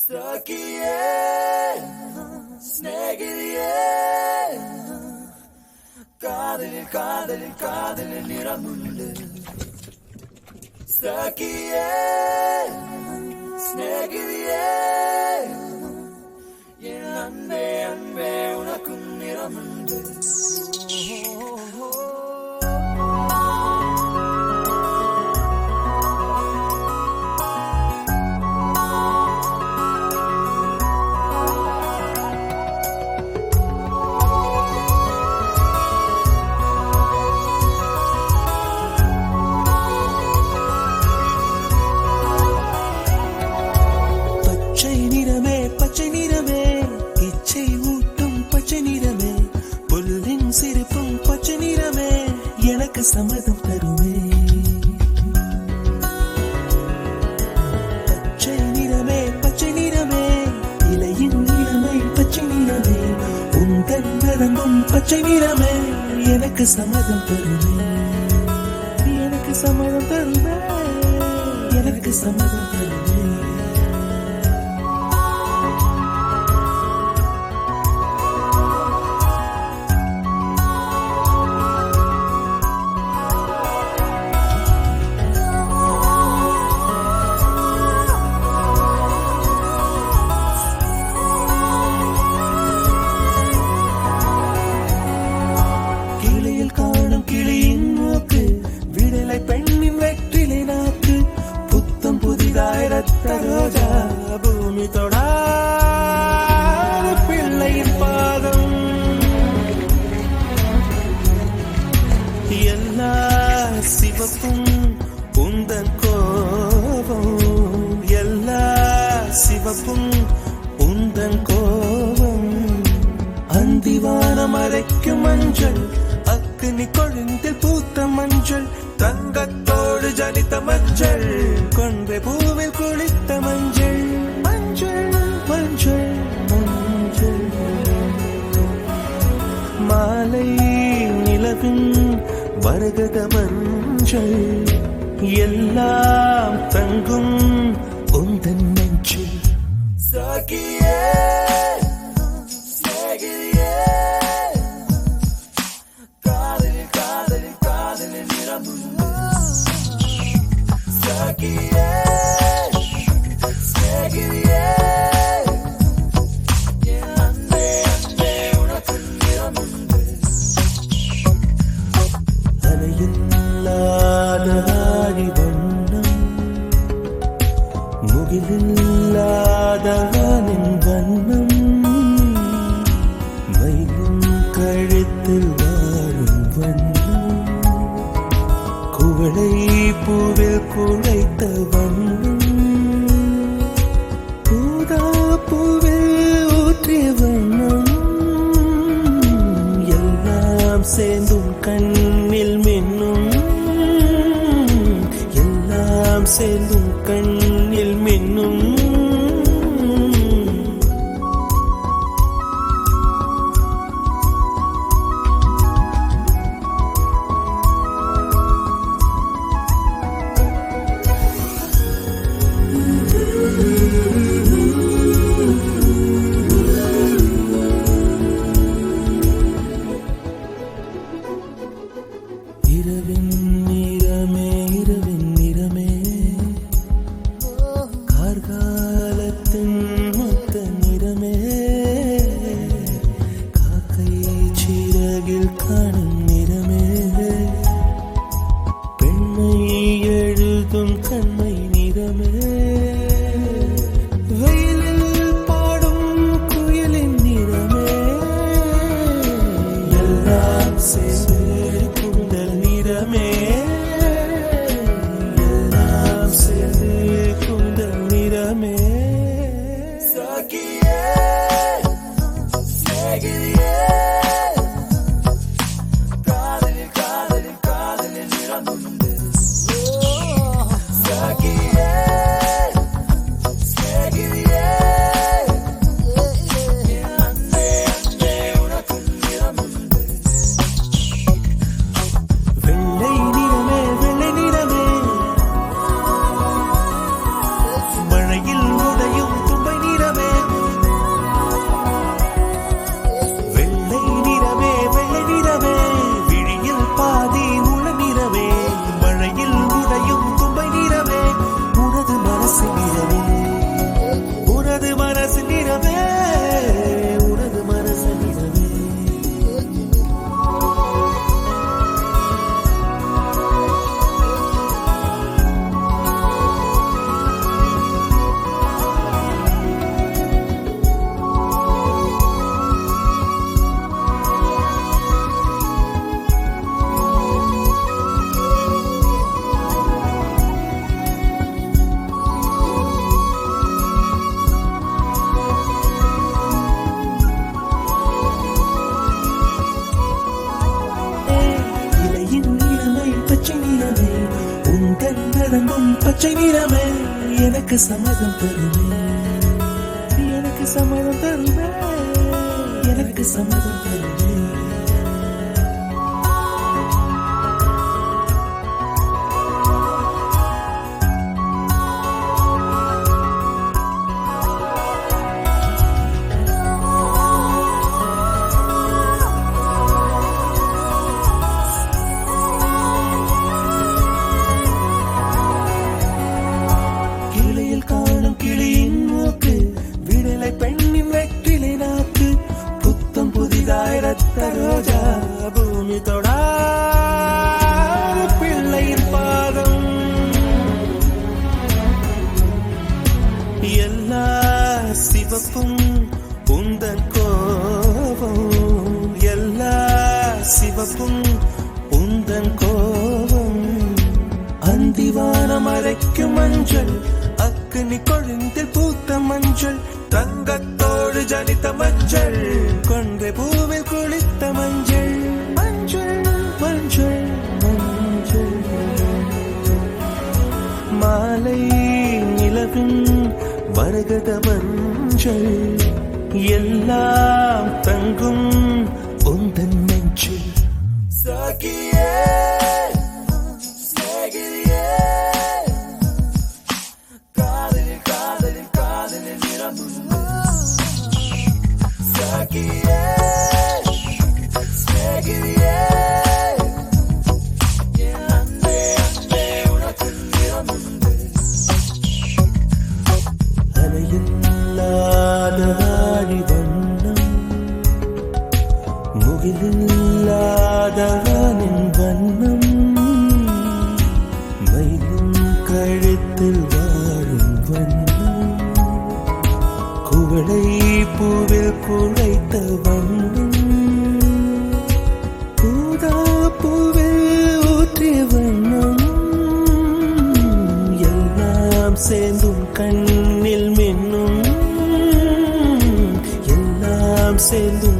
Stuck in the air, snag in the air. Kadalil, kadalil, kadalil, niramullu. Stuck in the air, in the air. Yen anbe, anbe, unakun niramullu. உனக்கு சம்மதம் தருமே. பச்சை நிறமே பச்சை நிறமே இலையின் நிறமை பச்சை நிறமே உங்கள் நரம்பும் பச்சை நிறமே எனக்கு சம்மதம் தருமே. எனக்கு சம்மதம் தருமே எனக்கு சம்மதம் தருமே. புதிதாய் ரோஜா பூமி தொடா பிள்ளையின் பாதம். எல்லா சிவப்பும் உந்தன் கோபம். எல்லா சிவப்பும் உந்தன் கோபம். அந்திவானம் அரைக்கும் மஞ்சள் அக்னி கொழுந்தில் பூத்த மஞ்சள் தங்கத்தோடு ஜனித்த மஞ்சள் கொன்றை பூ மனதில் மரகத மஞ்சள் எல்லாம் தங்கும் உந்தன் நெஞ்சில். சாகியே. அவளை பூவில் குழைத்தவன் பூதா பூவில் ஊற்றிய வண்ணம் எல்லாம் சேர்ந்தும் கண்ணில் மின்னும். எல்லாம் சேர்ந்தும் கண்ணில் കാലത്തിൻ எனக்கு சம்மதம் தருவே எனக்கு சம்மதம் தருவே எனக்கு சம்மதம் தருவே காக்கும் உந்தன் கோபம். அந்திவானம் அரைக்கும் மஞ்சள் அக்கினி கொழுந்தில் பூத்த மஞ்சள் தங்கத்தோடு ஜனித்த மஞ்சள் கொன்றை பூவில் குளித்த மஞ்சள். மஞ்சள் மஞ்சள் மஞ்சள். மாலை நிலவின் வருகத மஞ்சள் எல்லாம் தங்கும் சகியே சிநேகிதியே வாழும் வண்ணம் குவளை பூவில் குழைத்த வண்ணம் பூதா பூவில் ஊற்றிய வண்ணம் எல்லாம் சேர்ந்தும் கண்ணில் மின்னும் எல்லாம் சேர்ந்தும்